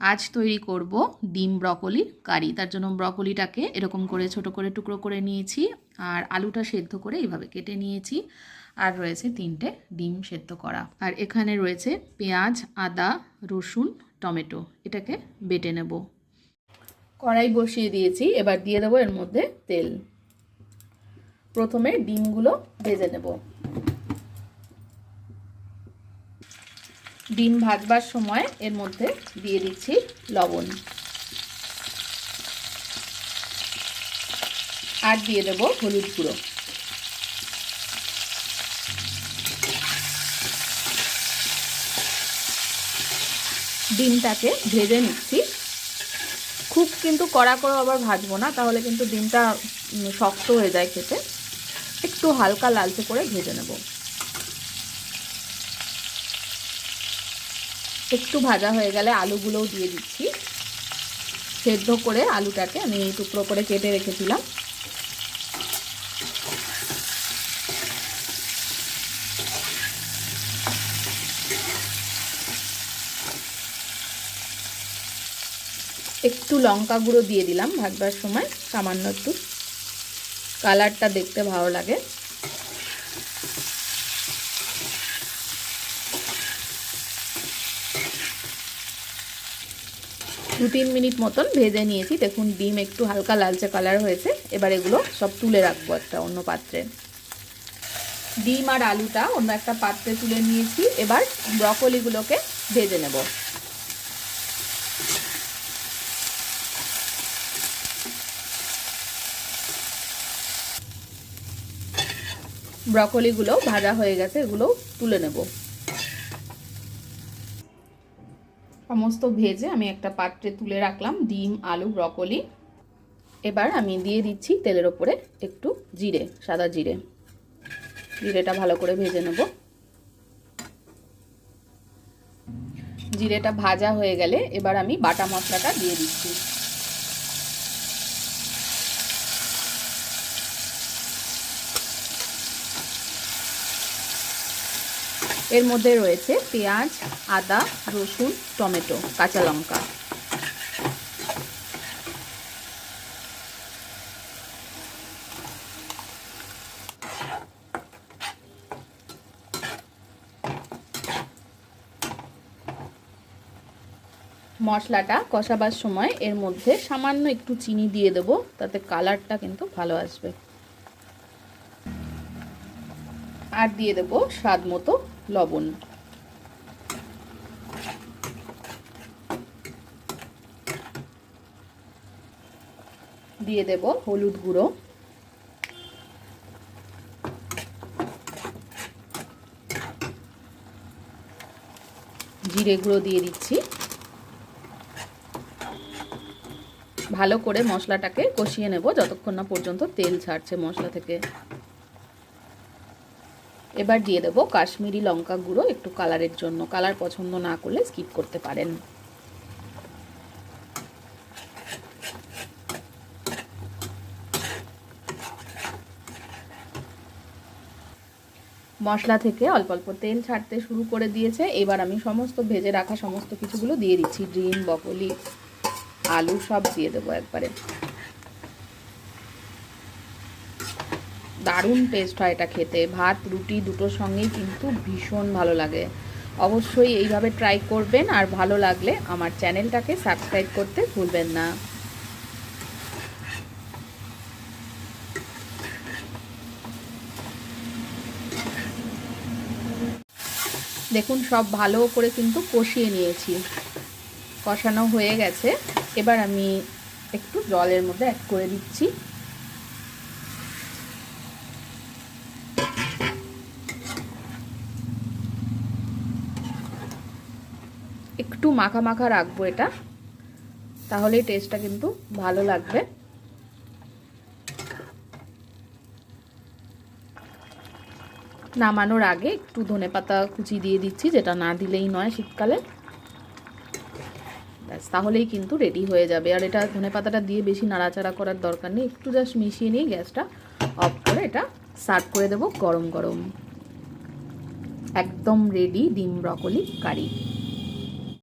আজ তৈরি করব ডিম ব্রকলির কারি। তার জন্য ব্রকলিটাকে এরকম করে, ছোট করে, টুকরো করে নিয়েছি আর আলুটা সেদ্ধ করে এইভাবে কেটে নিয়েছি। আর রয়েছে তিনটে ডিম সেদ্ধ করা। আর এখানে রয়েছে পেঁয়াজ, আদা, রসুন, টমেটো। এটাকে বেটে নেব। কড়াই বসিয়ে দিয়েছি। এবার দিয়ে দেবো এর মধ্যে তেল। প্রথমে ডিমগুলো ভেজে নেব। ডিম ভাজবার সময় এর মধ্যে দিয়ে দিচ্ছি লবণ। আর দিয়ে দেবো হলুদ গুঁড়ো। ডিমটাকে ভেজে নিচ্ছি। খুব কিন্তু কড়া করে আবার ভাজবো না, তাহলে কিন্তু ডিমটা শক্ত হয়ে যায় খেতে। একটু হালকা লালচে করে ভেজে নেব। একটু ভাজা হয়ে গেলে আলুগুলোও দিয়ে দিচ্ছি। সেদ্ধ করে আলুটাকে আমি টুকরো করে কেটে রেখেছিলাম। একটু লঙ্কা গুঁড়ো দিয়ে দিলাম ভাজবার সময়, সামান্য একটু। কালারটা দেখতে ভালো লাগে। দু তিন মিনিট মতন ভেজে নিয়েছি। দেখুন, ডিম একটু হালকা লালচে কালার হয়েছে। এবার এগুলো সব তুলে রাখব একটা অন্য পাত্রে। ডিম আর আলুটা অন্য একটা পাত্রে তুলে নিয়েছি। এবার ব্রকলিগুলোকে ভেজে নেব। ব্রকলিগুলো ভাজা হয়ে গেছে, এগুলো তুলে নেব। সমস্ত ভেজে আমি একটা পাত্রে তুলে রাখলাম, ডিম, আলু, ব্রকলি। এবার আমি দিয়ে দিচ্ছি তেলের ওপরে একটু জিরে, সাদা জিরে। জিরেটা ভালো করে ভেজে নেব। জিরেটা ভাজা হয়ে গেলে এবার আমি বাটা মশলাটা দিয়ে দিচ্ছি। এর মধ্যে রয়েছে পেঁয়াজ, আদা, রসুন, টমেটো, কাঁচা লঙ্কা। মশলাটা কষাবার সময় এর মধ্যে সামান্য একটু চিনি দিয়ে দেবো, তাতে কালারটা কিন্তু ভালো আসবে। আর দিয়ে দেবো স্বাদ মতো লবণ। দিয়ে দেব হলুদ গুঁড়ো। জিরে গুঁড়ো দিয়ে দিচ্ছি। ভালো করে মশলাটাকে কষিয়ে নেব যতক্ষণ না পর্যন্ত তেল ছাড়ছে মশলা থেকে। এবার দিয়ে দেবো কাশ্মীরি লঙ্কা গুঁড়ো একটু কালারের জন্য। কালার পছন্দ না করলে স্কিপ করতে পারেন। মশলা থেকে অল্প অল্প তেল ছাড়তে শুরু করে দিয়েছে। এবার আমি সমস্ত ভেজে রাখা সমস্ত কিছুগুলো দিয়ে দিচ্ছি। ডিম, বকলি, আলু সব দিয়ে দেবো একবারে। দারুণ টেস্ট হয় এটা খেতে। ভাত, রুটি দুটোর সঙ্গেই কিন্তু ভীষণ ভালো লাগে। অবশ্যই এইভাবে ট্রাই করবেন আর ভালো লাগলে আমার চ্যানেলটাকে সাবস্ক্রাইব করতে ভুলবেন না। দেখুন, সব ভালো করে কিন্তু কষিয়ে নিয়েছি। কষানো হয়ে গেছে। এবার আমি একটু জলের মধ্যে অ্যাড করে দিচ্ছি। একটু মাখা মাখা রাখব এটা। তাহলেই টেস্টটা কিন্তু ভালো লাগবে। নামানোর আগে একটু ধনে পাতা কুচি দিয়ে দিচ্ছি, যেটা না দিলেই নয় শীতকালে। ব্যাস, তাহলেই কিন্তু রেডি হয়ে যাবে। আর এটা ধনে পাতাটা দিয়ে বেশি নাড়াচাড়া করার দরকার নেই, একটু জাস্ট মিশিয়ে নিয়ে গ্যাসটা অফ করে এটা সার্ভ করে দেবো গরম গরম। একদম রেডি ডিম ব্রকলি কারি